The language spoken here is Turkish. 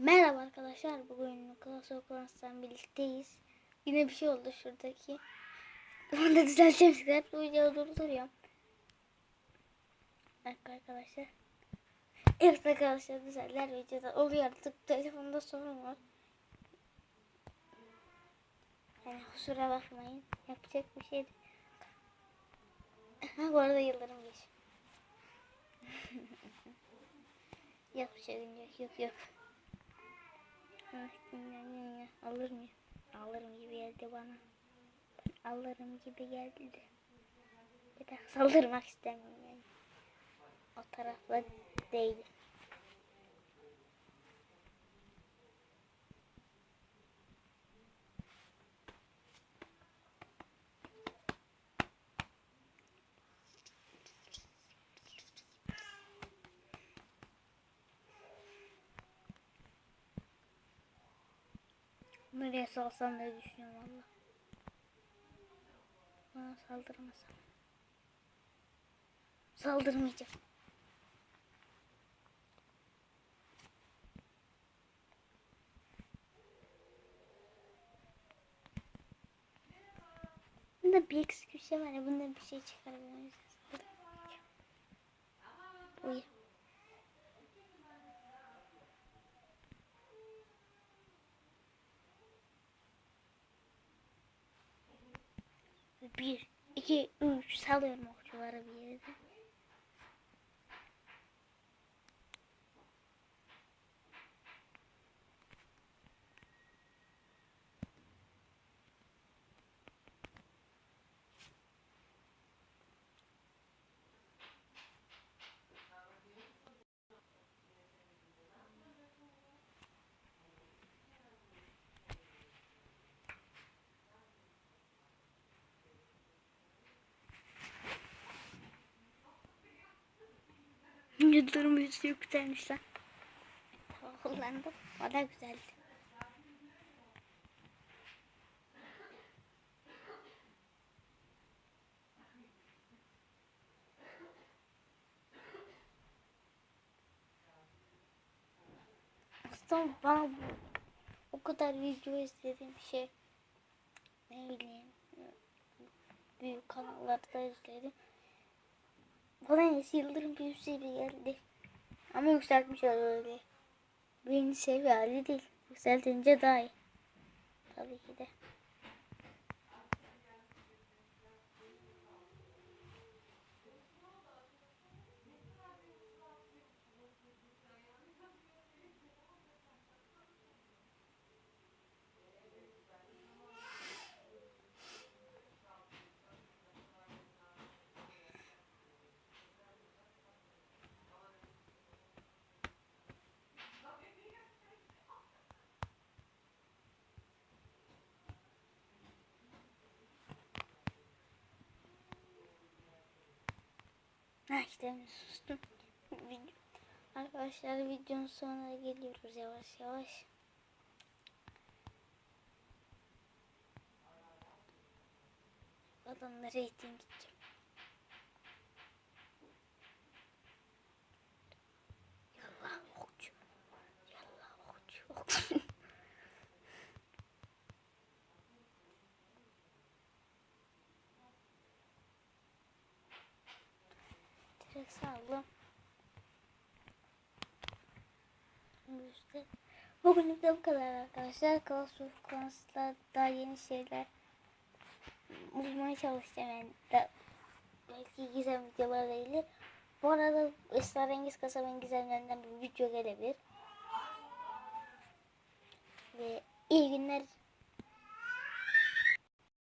Merhaba arkadaşlar. Bugün Clash of birlikteyiz. Yine bir şey oldu şuradaki. Onu da düzelteceğim size. Hep bu videoyu durduruyorum. Arkadaşlar. Evet arkadaşlar düzeller videoda oluyor artık. Telefonda sorun var. Yani kusura bakmayın. Yapacak bir şey değil. Ha bu arada yıllarım geç. yok bir şey yok yok yok. Alır mı? Alırım gibi geldi bana. Alırım gibi geldi. Bir daha saldırmak istemiyorum yani. O tarafla değil. Nereye salsam diye düşünüyorum valla. Bana saldırmasam. Saldırmayacağım. Bunda bir eksik bir şey var ya. Bunda bir şey çıkarabiliriz. Uyu. Bir, iki, üç salıyorum okçuları bir yere. Yıldırım yüzüğü güzelmiş lan. Kullandım. O da güzeldi. Aslında bana bu, o kadar video izlediğim şey ne bileyim büyük kanallarda izledim. Neyse yıldırım bir üst geldi. Ama yükseltmiş öyle. Birinci seviye hali değil. Yükseltince daha iyi. Tabii ki de. Ha işte sustum. Arkadaşlar videonun sonuna geliyoruz yavaş yavaş. Adamlara eğitim gideceğim. Direkt saldım. İşte bugünlük de bu kadar arkadaşlar. Of Clans'ta daha yeni şeyler bulmaya çalışacağım. Yani da, belki gizem videolar gelir. Bu arada Esrarengiz Kasabanın gizemlerinden bir video gelebilir. Ve iyi günler